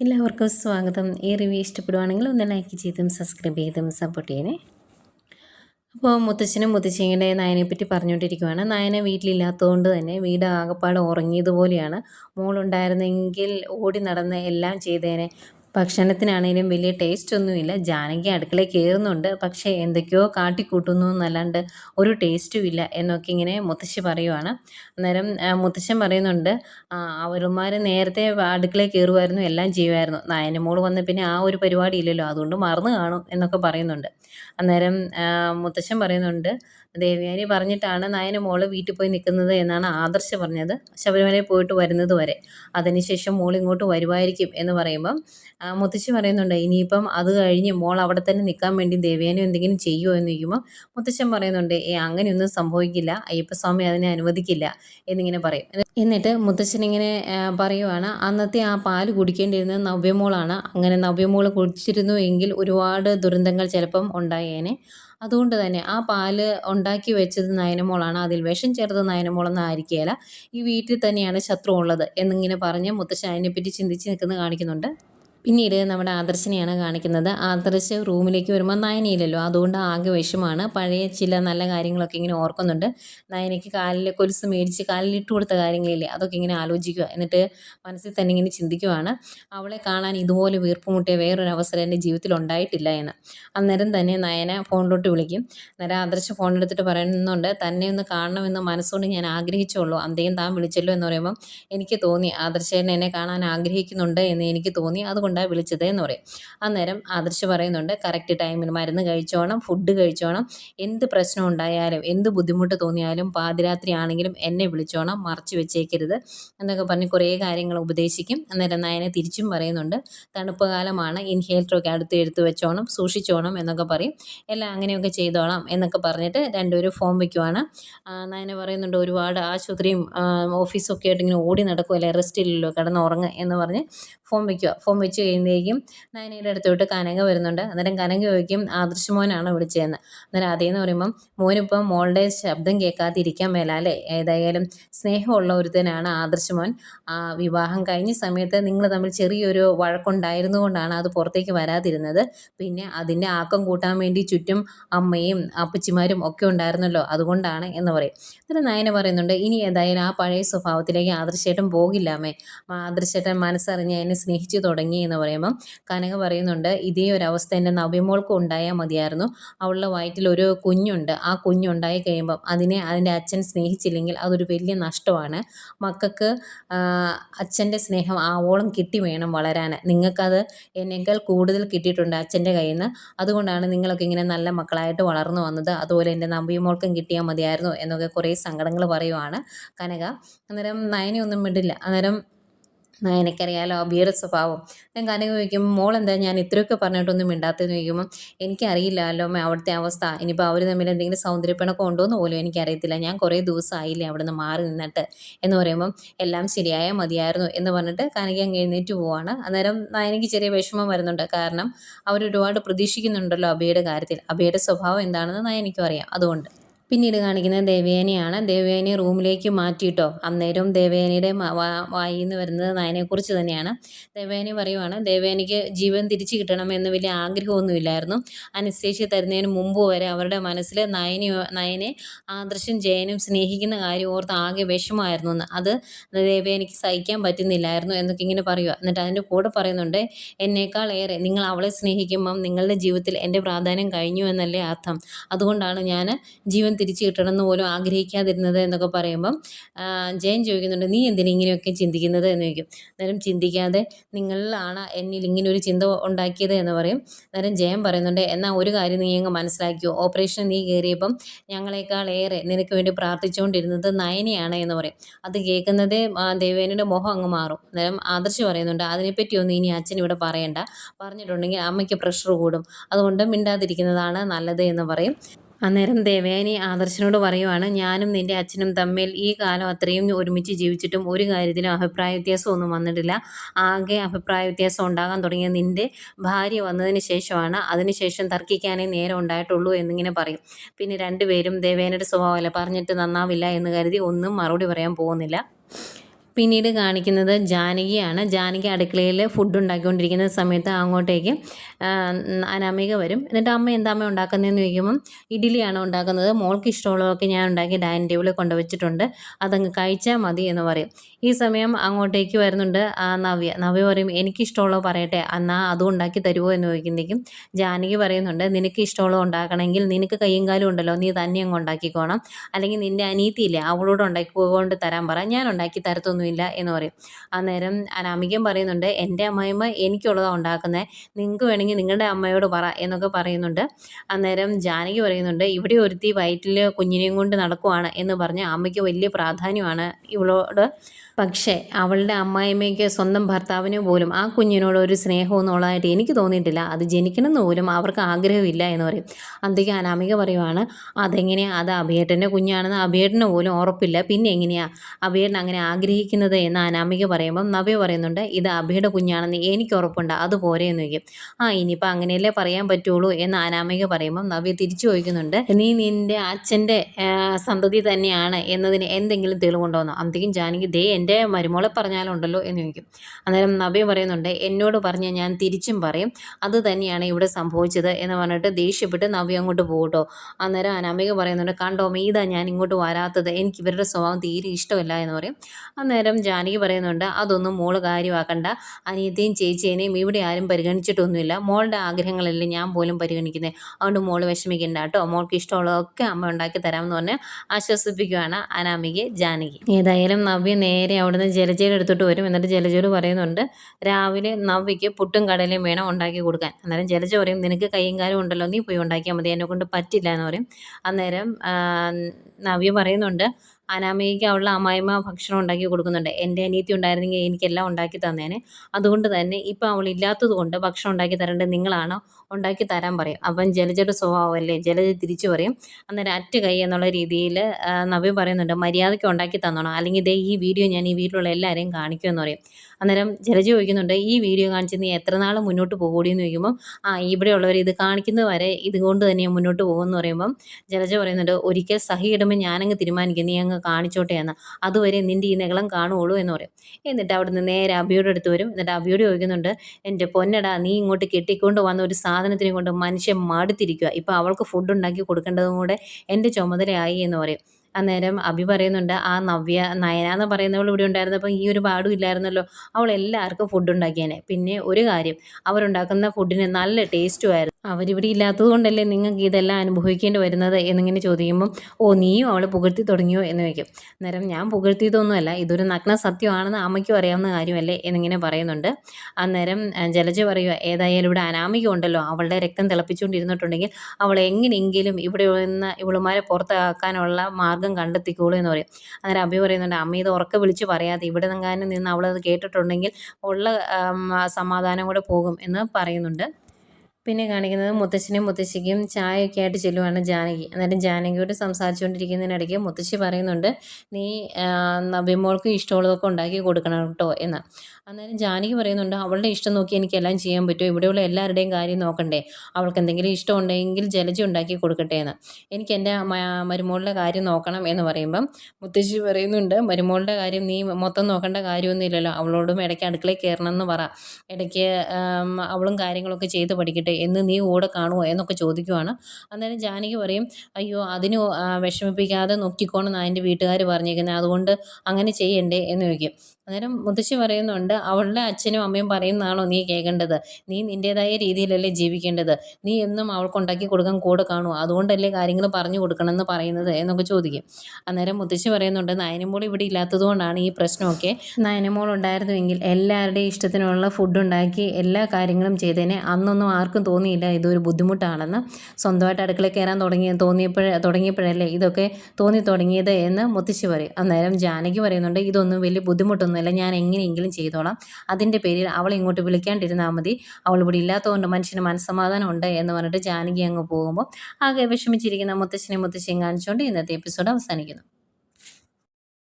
എല്ലാവർക്കും സ്വാഗതം. ഈ റിവ്യൂ ഇഷ്ടപ്പെടുവാണെങ്കിൽ ഒന്ന് ലൈക്ക് ചെയ്തും സബ്സ്ക്രൈബ് ചെയ്തും സപ്പോർട്ട് ചെയ്യണേ. അപ്പോൾ മുത്തച്ഛനും മുത്തശ്ശിയുടെ നായനെപ്പറ്റി പറ്റി പറഞ്ഞുകൊണ്ടിരിക്കുവാണ്. നായനെ വീട്ടിലില്ലാത്തതുകൊണ്ട് തന്നെ വീട് ആകപ്പാട് ഉറങ്ങിയതുപോലെയാണ് മോളുണ്ടായിരുന്നെങ്കിൽ ഓടി നടന്ന് എല്ലാം ചെയ്തേനെ. ഭക്ഷണത്തിനാണേലും വലിയ ടേസ്റ്റ് ഒന്നുമില്ല ജാനകി അടുക്കളയിൽ കയറുന്നുണ്ട്. പക്ഷേ എന്തൊക്കെയോ കാട്ടിക്കൂട്ടുന്നു എന്നല്ലാണ്ട് ഒരു ടേസ്റ്റും ഇല്ല എന്നൊക്കെ ഇങ്ങനെ മുത്തശ്ശി പറയുവാണ്. അന്നേരം മുത്തശ്ശൻ പറയുന്നുണ്ട് അവരുമാർ നേരത്തെ അടുക്കളയിൽ കയറുമായിരുന്നു എല്ലാം ചെയ്യുമായിരുന്നു നായനമോൾ വന്ന പിന്നെ ആ ഒരു പരിപാടി ഇല്ലല്ലോ അതുകൊണ്ട് മറന്നു കാണും എന്നൊക്കെ പറയുന്നുണ്ട്. അന്നേരം മുത്തശ്ശൻ പറയുന്നുണ്ട് ദേവയാനി പറഞ്ഞിട്ടാണ് നയന മോൾ വീട്ടിൽ പോയി നിൽക്കുന്നത് എന്നാണ് ആദർശ പറഞ്ഞത്. ശബരിമലയിൽ പോയിട്ട് വരുന്നത് വരെ. അതിനുശേഷം മോൾ ഇങ്ങോട്ട് വരുമായിരിക്കും എന്ന് പറയുമ്പം മുത്തശ്ശി പറയുന്നുണ്ട് ഇനിയിപ്പം അത് കഴിഞ്ഞ് മോൾ അവിടെ തന്നെ നിൽക്കാൻ വേണ്ടി ദേവയാനി എന്തെങ്കിലും ചെയ്യുമോ എന്ന് ചോദിക്കുമ്പോൾ മുത്തശ്ശൻ പറയുന്നുണ്ട് ഏ അങ്ങനെയൊന്നും സംഭവിക്കില്ല അയ്യപ്പസ്വാമി അതിനെ അനുവദിക്കില്ല എന്നിങ്ങനെ പറയും. എന്നിട്ട് മുത്തശ്ശൻ ഇങ്ങനെ പറയുവാണ് അന്നത്തെ ആ പാൽ കുടിക്കേണ്ടിയിരുന്നത് നവ്യമോളാണ് അങ്ങനെ നവ്യമോൾ കുടിച്ചിരുന്നു എങ്കിൽ ഒരുപാട് ദുരന്തങ്ങൾ ചിലപ്പം ഉണ്ടായേനെ. അതുകൊണ്ട് തന്നെ ആ പാൽ ഉണ്ടാക്കി വെച്ചത് നയനമോളാണ് അതിൽ വിഷം ചേർത്ത് നയനമോളൊന്നും ആയിരിക്കുകയില്ല ഈ വീട്ടിൽ തന്നെയാണ് ശത്രു ഉള്ളത് എന്നിങ്ങനെ പറഞ്ഞ് മുത്തശ്ശൻ അതിനെപ്പറ്റി ചിന്തിച്ച് നിൽക്കുന്നത് കാണിക്കുന്നുണ്ട്. പിന്നീട് നമ്മുടെ ആദർശനെയാണ് കാണിക്കുന്നത്. ആദർശ് റൂമിലേക്ക് വരുമ്പോൾ നയനയില്ലല്ലോ. അതുകൊണ്ട് ആകെ വിഷമാണ്. പഴയ ചില നല്ല കാര്യങ്ങളൊക്കെ ഇങ്ങനെ ഓർക്കുന്നുണ്ട്. നയനയ്ക്ക് കാലിൽ കൊലുസ് മേടിച്ച് കാലിൽ ഇട്ട് കൊടുത്ത കാര്യങ്ങളില്ലേ? അതൊക്കെ ഇങ്ങനെ ആലോചിക്കുക. എന്നിട്ട് മനസ്സിൽ തന്നെ ഇങ്ങനെ ചിന്തിക്കുവാണ്. അവളെ കാണാൻ ഇതുപോലെ വീർപ്പുമുട്ടിയ വേറൊരു അവസരം എന്റെ ജീവിതത്തിൽ ഉണ്ടായിട്ടില്ല എന്ന്. അന്നേരം തന്നെ നയന ഫോണിലോട്ട് വിളിക്കും. അന്നേരം ആദർശ് ഫോൺ എടുത്തിട്ട് പറയുന്നുണ്ട് തന്നെ ഒന്ന് കാണണമെന്ന് മനസ്സുകൊണ്ട് ഞാൻ ആഗ്രഹിച്ചുള്ളൂ അന്തേയും താൻ വിളിച്ചല്ലോ എന്ന് പറയുമ്പം എനിക്ക് തോന്നി. ആദർശേനെ എന്നെ കാണാൻ ആഗ്രഹിക്കുന്നുണ്ട് എന്ന് എനിക്ക് തോന്നി. അതുകൊണ്ട് കൊണ്ടാണ് വിളിച്ചത് എന്ന് പറയും. അന്നേരം ആദർശ് പറയുന്നുണ്ട് കറക്റ്റ് ടൈമിൽ മരുന്ന് കഴിച്ചോണം ഫുഡ് കഴിച്ചോണം. എന്ത് പ്രശ്നം ഉണ്ടായാലും എന്ത് ബുദ്ധിമുട്ട് തോന്നിയാലും പാതിരാത്രി ആണെങ്കിലും എന്നെ വിളിച്ചോണം മറച്ചു വെച്ചേക്കരുത് എന്നൊക്കെ പറഞ്ഞ് കുറേ കാര്യങ്ങൾ ഉപദേശിക്കും. അന്നേരം നയനെ തിരിച്ചും പറയുന്നുണ്ട് തണുപ്പ് കാലമാണ് ഇൻഹേറ്ററൊക്കെ അടുത്ത് എടുത്ത് വെച്ചോണം സൂക്ഷിച്ചോണം എന്നൊക്കെ പറയും. എല്ലാം അങ്ങനെയൊക്കെ ചെയ്തോളാം എന്നൊക്കെ പറഞ്ഞിട്ട് രണ്ടുപേരും ഫോം വയ്ക്കുവാണ് നയന പറയുന്നുണ്ട് ഒരുപാട് ആശുപത്രിയും ഓഫീസൊക്കെ ആയിട്ട് ഇങ്ങനെ ഓടി നടക്കുമല്ലേ റെസ്റ്റ് ഇല്ലല്ലോ കിടന്നുറങ്ങുക എന്ന് പറഞ്ഞ് ഫോം വയ്ക്കുക ഫോം വെച്ച് കഴിയുമ്പോഴേക്കും നയനയുടെ അടുത്തോട്ട് കനക വരുന്നുണ്ട്. അന്നേരം കനക ചോദിക്കും ആദർശ് മോനാണ് വിളിച്ചതെന്ന് അന്നേരം അതേന്ന് പറയുമ്പം മോനിപ്പം മോളുടെ ശബ്ദം കേൾക്കാതിരിക്കാൻ മേലാലേ ഏതായാലും സ്നേഹമുള്ള ഒരുത്തനാണ് ആദർശ് മോൻ ആ വിവാഹം കഴിഞ്ഞ സമയത്ത് നിങ്ങൾ തമ്മിൽ ചെറിയൊരു വഴക്കുണ്ടായിരുന്നു കൊണ്ടാണ് അത് പുറത്തേക്ക് വരാതിരുന്നത്. പിന്നെ അതിന്റെ ആക്കം കൂട്ടാൻ വേണ്ടി ചുറ്റും അമ്മയും അപ്പച്ചിമാരും ഒക്കെ ഉണ്ടായിരുന്നല്ലോ അതുകൊണ്ടാണ് എന്ന് പറയും. എന്നിട്ട് നയന പറയുന്നുണ്ട് ഇനി ഏതായാലും ആ പഴയ സ്വഭാവത്തിലേക്ക് ആദർശേട്ടൻ പോകില്ലാമേ ആദർശേട്ടൻ മനസ്സറിഞ്ഞ് എന്നെ സ്നേഹിച്ചു തുടങ്ങി എന്ന് പറയുമ്പം കനക പറയുന്നുണ്ട് ഇതേ ഒരു അവസ്ഥ എന്റെ നവ്യമോൾക്കും ഉണ്ടായാൽ മതിയായിരുന്നു. അവളുടെ വയറ്റിൽ ഒരു കുഞ്ഞുണ്ട്. ആ കുഞ്ഞുണ്ടായി കഴിയുമ്പം അതിനെ അതിന്റെ അച്ഛൻ സ്നേഹിച്ചില്ലെങ്കിൽ അതൊരു വലിയ നഷ്ടമാണ്. മക്കൾക്ക് അച്ഛന്റെ സ്നേഹം ആവോളം കിട്ടി വേണം വളരാൻ. നിങ്ങൾക്കത് എന്നേക്കാൾ കൂടുതൽ കിട്ടിയിട്ടുണ്ട് അച്ഛന്റെ കയ്യിൽ നിന്ന്. അതുകൊണ്ടാണ് നിങ്ങളൊക്കെ ഇങ്ങനെ നല്ല മക്കളായിട്ട് വളർന്നു വന്നത്. അതുപോലെ എന്റെ നമ്പിമോൾക്കും കിട്ടിയാൽ മതിയായിരുന്നു എന്നൊക്കെ കുറേ സങ്കടങ്ങൾ പറയുവാണ് കനക. അന്നേരം നയനയൊന്നും വിടില്ല അന്നേരം എനിക്കറിയാലോ അബിയുടെ സ്വഭാവം. ഞാൻ കനക ചോദിക്കുമ്പോൾ മോൾ എന്താ ഞാൻ ഇത്രയൊക്കെ പറഞ്ഞിട്ടൊന്നും മിണ്ടാത്തെന്ന് ചോദിക്കുമ്പോൾ എനിക്കറിയില്ലല്ലോ അവിടുത്തെ അവസ്ഥ. ഇനിയിപ്പോൾ അവർ തമ്മിൽ എന്തെങ്കിലും സൗന്ദര്യപ്പിണക്കം ഉണ്ടോ എന്ന് പോലും എനിക്കറിയത്തില്ല. ഞാൻ കുറേ ദിവസമായില്ലേ അവിടെ നിന്ന് മാറി നിന്നിട്ട്. എന്ന് പറയുമ്പം എല്ലാം ശരിയായ മതിയായിരുന്നു. എന്ന് പറഞ്ഞിട്ട് കനക അങ്ങ് എഴുന്നേറ്റ് പോവാണ്. അന്നേരം എനിക്ക് ചെറിയ വിഷമം വരുന്നുണ്ട്. കാരണം അവരൊരുപാട് പ്രതീക്ഷിക്കുന്നുണ്ടല്ലോ അബിയുടെ കാര്യത്തിൽ. അബിയുടെ സ്വഭാവം എന്താണെന്ന് എനിക്കും അറിയാം. അതുകൊണ്ട്. പിന്നീട് കാണിക്കുന്നത് ദേവയാനിയാണ് ദേവയാനി റൂമിലേക്ക് മാറ്റിയിട്ടോ? അന്നേരം ദേവയാനിയുടെ വായിൽ നിന്ന് വരുന്നത് നയനെക്കുറിച്ച് തന്നെയാണ്. ദേവയാനി പറയുവാണ് ദേവയാനിക്ക് ജീവൻ തിരിച്ചു കിട്ടണമെന്ന് വലിയ ആഗ്രഹമൊന്നുമില്ലായിരുന്നു. അനസ്തേഷ്യ തരുന്നതിന് മുമ്പ് വരെ അവരുടെ മനസ്സിൽ നയനെ നയനെ ആദർശം ജയനും സ്നേഹിക്കുന്ന കാര്യം ഓർത്ത് ആകെ വിഷമമായിരുന്നു എന്ന് അത് ദേവയാനിക്ക് സഹിക്കാൻ പറ്റുന്നില്ലായിരുന്നു എന്നൊക്കെ ഇങ്ങനെ പറയുക എന്നിട്ട് അതിന്റെ കൂടെ പറയുന്നുണ്ട് എന്നേക്കാൾ ഏറെ നിങ്ങൾ അവളെ സ്നേഹിക്കുമ്പം നിങ്ങളുടെ ജീവിതത്തിൽ എന്റെ പ്രാധാന്യം കഴിഞ്ഞു എന്നല്ലേ അർത്ഥം. അതുകൊണ്ടാണ് ഞാൻ ജീവൻ തിരിച്ചു കിട്ടണമെന്ന് പോലും ആഗ്രഹിക്കാതിരുന്നത് എന്നൊക്കെ പറയുമ്പം ജയൻ ചോദിക്കുന്നുണ്ട് നീ എന്തിനാ ഇങ്ങനെയൊക്കെ ചിന്തിക്കുന്നത്? എന്ന് ചോദിക്കും. അന്നേരം ചിന്തിക്കാതെ നിങ്ങളിലാണ് എന്നിൽ ഇങ്ങനെ ഒരു ചിന്ത ഉണ്ടാക്കിയത്? എന്ന് പറയും. അന്നേരം ജയൻ പറയുന്നുണ്ട് എന്നാൽ ഒരു കാര്യം നീ അങ്ങ് മനസ്സിലാക്കിയോ ഓപ്പറേഷൻ നീ കയറിയപ്പം ഞങ്ങളെക്കാൾ ഏറെ നിനക്ക് വേണ്ടി പ്രാർത്ഥിച്ചുകൊണ്ടിരുന്നത് നയനയാണ് എന്ന് പറയും. അത് കേൾക്കുന്നതേ ദേവേനയുടെ മുഖം അങ്ങ് മാറും. അന്നേരം ആദർശ് പറയുന്നുണ്ട് അതിനെപ്പറ്റിയൊന്നും ഇനി അച്ഛൻ ഇവിടെ പറയണ്ട. പറഞ്ഞിട്ടുണ്ടെങ്കിൽ അമ്മയ്ക്ക് പ്രഷർ കൂടും. അതുകൊണ്ട് മിണ്ടാതിരിക്കുന്നതാണ് നല്ലത് എന്ന് പറയും. അന്നേരം ദേവയാനി ആദർശനോട് പറയുവാണ് ഞാനും നിന്റെ അച്ഛനും തമ്മിൽ ഈ കാലം അത്രയും ഒരുമിച്ച് ജീവിച്ചിട്ടും ഒരു കാര്യത്തിലും അഭിപ്രായ വ്യത്യാസമൊന്നും വന്നിട്ടില്ല. ആകെ അഭിപ്രായ വ്യത്യാസം ഉണ്ടാകാൻ തുടങ്ങിയ നിന്റെ ഭാര്യ വന്നതിന് ശേഷമാണ് അതിനുശേഷം തർക്കിക്കാനേ നേരം ഉണ്ടായിട്ടുള്ളൂ എന്നിങ്ങനെ പറയും. പിന്നെ രണ്ടുപേരും ദേവേനയുടെ സ്വഭാവമല്ല പറഞ്ഞിട്ട് നന്നാവില്ല എന്ന് കരുതി ഒന്നും മറുപടി പറയാൻ പോകുന്നില്ല. പിന്നീട് കാണിക്കുന്നത് ജാനകിയാണ്. ജാനകി അടുക്കളയിൽ ഫുഡ് ഉണ്ടാക്കിക്കൊണ്ടിരിക്കുന്ന സമയത്ത് അങ്ങോട്ടേക്ക് അനാമിക വരും. എന്നിട്ട് അമ്മ എന്താ അമ്മ ഉണ്ടാക്കുന്നതെന്ന് ചോദിക്കുമ്പം ഇഡ്ഡലിയാണ് ഉണ്ടാക്കുന്നത്. മോൾക്ക് ഇഷ്ടമുള്ളതൊക്കെ ഞാൻ ഉണ്ടാക്കി ഡൈനിങ് ടേബിളിൽ കൊണ്ടുവച്ചിട്ടുണ്ട്. അതങ്ങ് കഴിച്ചാൽ മതി എന്ന് പറയും. ഈ സമയം അങ്ങോട്ടേക്ക് വരുന്നുണ്ട് നവ്യ. നവ്യ പറയും എനിക്കിഷ്ടമുള്ളത് പറയട്ടെ എന്നാൽ അതും ഉണ്ടാക്കി തരുമോ എന്ന് ചോദിക്കുന്നേക്കും ജാനകി പറയുന്നുണ്ട് നിനക്ക് ഇഷ്ടമുള്ളത് ഉണ്ടാക്കണമെങ്കിൽ നിനക്ക് കയ്യും കാലും ഉണ്ടല്ലോ നീ തന്നെ അങ്ങ് ഉണ്ടാക്കിക്കോണം. അല്ലെങ്കിൽ നിന്റെ അനീതിയില്ലേ അവളോട് ഉണ്ടാക്കി കൊണ്ട് തരാൻ പറ. ഞാൻ ഉണ്ടാക്കി തരത്തൊന്നുമില്ല എന്ന് പറയും. അന്നേരം അനാമികയും പറയുന്നുണ്ട് എന്റെ അമ്മായിമ്മ എനിക്കുള്ളതാണ് ഉണ്ടാക്കുന്നത് നിങ്ങൾക്ക് വേണമെങ്കിൽ നിങ്ങളുടെ അമ്മയോട് പറ എന്നൊക്കെ പറയുന്നുണ്ട്. അന്നേരം ജാനകി പറയുന്നുണ്ട് ഇവിടെ ഒരുത്തി വയറ്റിൽ കുഞ്ഞിനെയും കൊണ്ട് നടക്കുവാണ് എന്ന് പറഞ്ഞ് അമ്മയ്ക്ക് വലിയ പ്രാധാന്യമാണ് ഇവളോട്. പക്ഷേ അവളുടെ അമ്മായിമ്മയ്ക്ക് സ്വന്തം ഭർത്താവിന് പോലും ആ കുഞ്ഞിനോട് ഒരു സ്നേഹമൊന്നും ഉള്ളതായിട്ട് എനിക്ക് തോന്നിയിട്ടില്ല. അത് ജനിക്കണമെന്ന് പോലും അവർക്ക് ആഗ്രഹമില്ല എന്ന് പറയും. അന്തിക്ക് അനാമിക പറയുവാണ് അതെങ്ങനെയാണ് അത് അഭിയേട്ടന്റെ കുഞ്ഞാണെന്ന് അഭിയേട്ടന് പോലും ഉറപ്പില്ല. പിന്നെ എങ്ങനെയാണ് അഭിയേട്ടൻ അങ്ങനെ ആഗ്രഹിക്കുന്നത്? എന്ന് അനാമിക പറയുമ്പം നവ്യ പറയുന്നുണ്ട് ഇത് അഭിയുടെ കുഞ്ഞാണെന്ന് എനിക്ക് ഉറപ്പുണ്ട്. അത് പോരെ? എന്ന് ചോദിക്കും. ആ ഇനിയിപ്പോൾ അങ്ങനെയല്ലേ പറയാൻ പറ്റുള്ളൂ? എന്ന് അനാമിക പറയുമ്പം നവ്യ തിരിച്ചു ചോദിക്കുന്നുണ്ട് നീ നിന്റെ അച്ഛന്റെ സന്തതി തന്നെയാണ് എന്നതിന് എന്തെങ്കിലും തെളിവുണ്ടോന്നോ? അന്തിക്കും ജാനകി ദേ എന്റെ മരുമോളെ പറഞ്ഞാലുണ്ടല്ലോ എന്ന് ചോദിക്കും. അന്നേരം നബി പറയുന്നുണ്ട് എന്നോട് പറഞ്ഞ് ഞാൻ തിരിച്ചും പറയും. അത് തന്നെയാണ് ഇവിടെ സംഭവിച്ചത് എന്ന് പറഞ്ഞിട്ട് ദേഷ്യപ്പെട്ട് നബി അങ്ങോട്ട് പോകട്ടോ അന്നേരം അനാമിക പറയുന്നുണ്ട് കണ്ടോ മീത ഞാൻ ഇങ്ങോട്ട് വരാത്തത്. എനിക്ക് ഇവരുടെ സ്വഭാവം തീരെ ഇഷ്ടമല്ല എന്ന് പറയും. അന്നേരം ജാനകി പറയുന്നുണ്ട് അതൊന്നും മോൾ കാര്യമാക്കണ്ട. അനിയത്തെയും ചേച്ചിയേനെയും ഇവിടെ ആരും പരിഗണിച്ചിട്ടൊന്നുമില്ല. മോളുടെ ആഗ്രഹങ്ങളല്ലേ ഞാൻ പോലും പരിഗണിക്കുന്നത് അതുകൊണ്ട് മോൾ വിഷമിക്കണ്ട കേട്ടോ. മോൾക്ക് ഇഷ്ടമുള്ളതൊക്കെ അമ്മ ഉണ്ടാക്കി തരാമെന്ന് പറഞ്ഞ് ആശ്വസിപ്പിക്കുകയാണ് അനാമികയെ ജാനകി ഏതായാലും നവ്യ നേരെ അവിടുന്ന് ജലജയുടെ എടുത്തിട്ട് വരും. എന്നിട്ട് ജലജയോട് പറയുന്നുണ്ട് രാവിലെ നവ്വിക്ക് പുട്ടും കടലയും വേണം ഉണ്ടാക്കി കൊടുക്കാൻ. അന്നേരം ജലജ പറയും നിനക്ക് കൈയും കാലും ഉണ്ടല്ലോ നീ പോയി ഉണ്ടാക്കിയാൽ മതി. എന്നെ കൊണ്ട് പറ്റില്ല എന്ന് പറയും. അന്നേരം നവ്യ പറയുന്നുണ്ട് അനാമികയ്ക്ക് അവളുടെ അമ്മായിമ്മ ഭക്ഷണം ഉണ്ടാക്കി കൊടുക്കുന്നുണ്ട്. എന്റെ അനിയത്തി ഉണ്ടായിരുന്നെങ്കിൽ എനിക്കെല്ലാം ഉണ്ടാക്കി തന്നേനെ. അതുകൊണ്ട് തന്നെ ഇപ്പം അവൾ ഇല്ലാത്തത് കൊണ്ട് ഭക്ഷണം ഉണ്ടാക്കി തരേണ്ടത് നിങ്ങളാണോ. ഉണ്ടാക്കി തരാൻ പറയും. അപ്പം ജലജയുടെ സ്വഭാവമല്ലേ ജലജ തിരിച്ചു പറയും. അന്നേരം അറ്റ് കൈ എന്നുള്ള രീതിയിൽ നവ്യ പറയുന്നുണ്ട് മര്യാദയ്ക്ക് ഉണ്ടാക്കി തന്നോണം. അല്ലെങ്കിൽ ഇതേ ഈ വീഡിയോ ഞാൻ ഈ വീട്ടിലുള്ള എല്ലാവരെയും കാണിക്കുമെന്ന് പറയും. അന്നേരം ജലജ ചോദിക്കുന്നുണ്ട് ഈ വീഡിയോ കാണിച്ച് നീ എത്ര നാൾ മുന്നോട്ട് പോകൂടി? എന്ന് ചോദിക്കുമ്പോൾ ആ ഇവിടെയുള്ളവർ ഇത് കാണിക്കുന്നത് വരെ ഇതുകൊണ്ട് തന്നെ മുന്നോട്ട് പോകുമെന്ന് പറയുമ്പം ജലജ പറയുന്നുണ്ട് ഒരിക്കൽ സഹി ഇടുമ്പോൾ ഞാനങ്ങ് തീരുമാനിക്കും. നീ അങ്ങ് കാണിച്ചോട്ടെ എന്ന്. അതുവരെ നിന്റെ ഈ നികളം കാണുകയുള്ളൂ എന്ന് പറയും. എന്നിട്ട് അവിടുന്ന് നേരെ അബിയുടെ അടുത്ത് വരും. എന്നിട്ട് അബിയോട് ചോദിക്കുന്നുണ്ട് എന്റെ പൊന്നടാ നീ ഇങ്ങോട്ട് കെട്ടിക്കൊണ്ട് വന്ന ഒരു സാധനത്തിനെ കൊണ്ട് മനുഷ്യൻ മടുത്തിരിക്കുക ഇപ്പോൾ അവൾക്ക് ഫുഡ് ഉണ്ടാക്കി കൊടുക്കേണ്ടതും കൂടെ എന്റെ ചുമതലയായി എന്ന് പറയും. അന്നേരം അഭി പറയുന്നുണ്ട് ആ നവ്യ നയന എന്ന് പറയുന്നവൾ ഇവിടെ ഉണ്ടായിരുന്നപ്പോൾ ഈ ഒരു പാടും ഇല്ലായിരുന്നല്ലോ. അവൾ എല്ലാവർക്കും ഫുഡ് ഉണ്ടാക്കിയേനെ. പിന്നെ ഒരു കാര്യം അവരുണ്ടാക്കുന്ന ഫുഡിന് നല്ല ടേസ്റ്റുമായിരുന്നു അവരിവിടെ ഇല്ലാത്തത് കൊണ്ടല്ലേ നിങ്ങൾക്ക് ഇതെല്ലാം അനുഭവിക്കേണ്ടി വരുന്നത് എന്നിങ്ങനെ ചോദിക്കുമ്പം ഓ നീയും അവളെ പുകഴ്ത്തി തുടങ്ങിയോ? എന്ന് ചോദിക്കും. അന്നേരം ഞാൻ പുകഴ്ത്തിയതൊന്നുമല്ല ഇതൊരു നഗ്ന സത്യമാണെന്ന് അമ്മയ്ക്കും അറിയാവുന്ന കാര്യമല്ലേ? എന്നിങ്ങനെ പറയുന്നുണ്ട്. അന്നേരം ജലജ പറയുക ഏതായാലും ഇവിടെ അനാമിക ഉണ്ടല്ലോ. അവളുടെ രക്തം തിളപ്പിച്ചുകൊണ്ടിരുന്നിട്ടുണ്ടെങ്കിൽ അവൾ എങ്ങനെയെങ്കിലും ഇവിടെ നിന്ന് ഇവളുമാരെ പുറത്താക്കാനുള്ള മാർഗം കണ്ടെത്തിക്കോളൂ എന്ന് പറയും. അന്നേരം അഭി പറയുന്നുണ്ട് അമ്മ ഇത് ഉറക്കെ വിളിച്ച് പറയാതെ ഇവിടെ നിന്നെങ്ങാനും നിന്ന് അവളത് കേട്ടിട്ടുണ്ടെങ്കിൽ ഉള്ള സമാധാനം കൂടെ പോകും എന്ന് പറയുന്നുണ്ട്. പിന്നെ കാണിക്കുന്നത് മുത്തശ്ശനും മുത്തശ്ശിക്കും ചായയൊക്കെ ആയിട്ട് ചെല്ലുവാണ് ജാനകി. അന്നേരം ജാനകിയോട് സംസാരിച്ചുകൊണ്ടിരിക്കുന്നതിനിടയ്ക്ക് മുത്തശ്ശി പറയുന്നുണ്ട് നീ നബിമോൾക്ക് ഇഷ്ടമുള്ളതൊക്കെ ഉണ്ടാക്കി കൊടുക്കണം കേട്ടോ എന്ന്. അന്നേരം ജാനകി പറയുന്നുണ്ട് അവളുടെ ഇഷ്ടം നോക്കി എനിക്കെല്ലാം ചെയ്യാൻ പറ്റുമോ? ഇവിടെയുള്ള എല്ലാവരുടെയും കാര്യം നോക്കണ്ടേ? അവൾക്ക് എന്തെങ്കിലും ഇഷ്ടം ഉണ്ടെങ്കിൽ ജലജി ഉണ്ടാക്കി കൊടുക്കട്ടെ എന്ന്. എനിക്ക് എന്റെ മരുമോളുടെ കാര്യം നോക്കണം എന്ന് പറയുമ്പം മുത്തശ്ശി പറയുന്നുണ്ട് മരുമോളുടെ കാര്യം നീ മൊത്തം നോക്കേണ്ട കാര്യമൊന്നുമില്ലല്ലോ. അവളോടും ഇടയ്ക്ക് അടുക്കളയിൽ കയറണം എന്ന് പറ. ഇടയ്ക്ക് അവളും കാര്യങ്ങളൊക്കെ ചെയ്ത് പഠിക്കട്ടെ എന്ന് നീ കൂടെ കാണുമോ എന്നൊക്കെ ചോദിക്കുവാണ്. അന്നേരം ജാനകി പറയും അയ്യോ അതിന് വിഷമിപ്പിക്കാതെ നോക്കിക്കോണെന്നാണ് എന്റെ വീട്ടുകാർ പറഞ്ഞേക്കുന്നത് അതുകൊണ്ട് അങ്ങനെ ചെയ്യണ്ടേ എന്ന് ചോദിക്കും. അന്നേരം മുത്തശ്ശി പറയുന്നുണ്ട് അവളുടെ അച്ഛനും അമ്മയും പറയുന്നതാണോ നീ കേൾക്കേണ്ടത് നീ നിന്റേതായ രീതിയിലല്ലേ ജീവിക്കേണ്ടത്. നീ എന്നും അവൾക്ക് ഉണ്ടാക്കി കൊടുക്കാൻ കൂടെ കാണുമോ അതുകൊണ്ടല്ലേ കാര്യങ്ങൾ പറഞ്ഞു കൊടുക്കണമെന്ന് പറയുന്നത് എന്നൊക്കെ ചോദിക്കും. അന്നേരം മുത്തശ്ശി പറയുന്നുണ്ട് നയനമോൾ ഇവിടെ ഇല്ലാത്തതുകൊണ്ടാണ് ഈ പ്രശ്നമൊക്കെ നയനമോൾ ഉണ്ടായിരുന്നുവെങ്കിൽ എല്ലാവരുടെയും ഇഷ്ടത്തിനുള്ള ഫുഡ് ഉണ്ടാക്കി എല്ലാ കാര്യങ്ങളും ചെയ്തേനെ. അന്നൊന്നും ആർക്കും തോന്നിയില്ല. ഇതൊരു ബുദ്ധിമുട്ടാണെന്ന് സ്വന്തമായിട്ട് അടുക്കളയിൽ കയറാൻ തുടങ്ങി തോന്നിയപ്പോഴേ തുടങ്ങിയപ്പോഴല്ലേ ഇതൊക്കെ തോന്നി തുടങ്ങിയത് എന്ന് മുത്തശ്ശി പറയും. അന്നേരം ജാനകി പറയുന്നുണ്ട് ഇതൊന്നും വലിയ ബുദ്ധിമുട്ടൊന്നുമില്ല. ഞാൻ എങ്ങനെയെങ്കിലും ചെയ്തോളാം. അതിന്റെ പേരിൽ അവൾ ഇങ്ങോട്ട് വിളിക്കാണ്ടിരുന്നാൽ മതി. അവൾ ഇവിടെ ഇല്ലാത്തതുകൊണ്ട് മനുഷ്യന് മനസ്സമാധാനം ഉണ്ട് എന്ന് പറഞ്ഞിട്ട് ജാനകി അങ്ങ് പോകുമ്പോൾ ആകെ വിഷമിച്ചിരിക്കുന്ന മുത്തശ്ശനെ മുത്തശ്ശിയും കാണിച്ചുകൊണ്ട് ഇന്നത്തെ എപ്പിസോഡ് അവസാനിക്കുന്നു.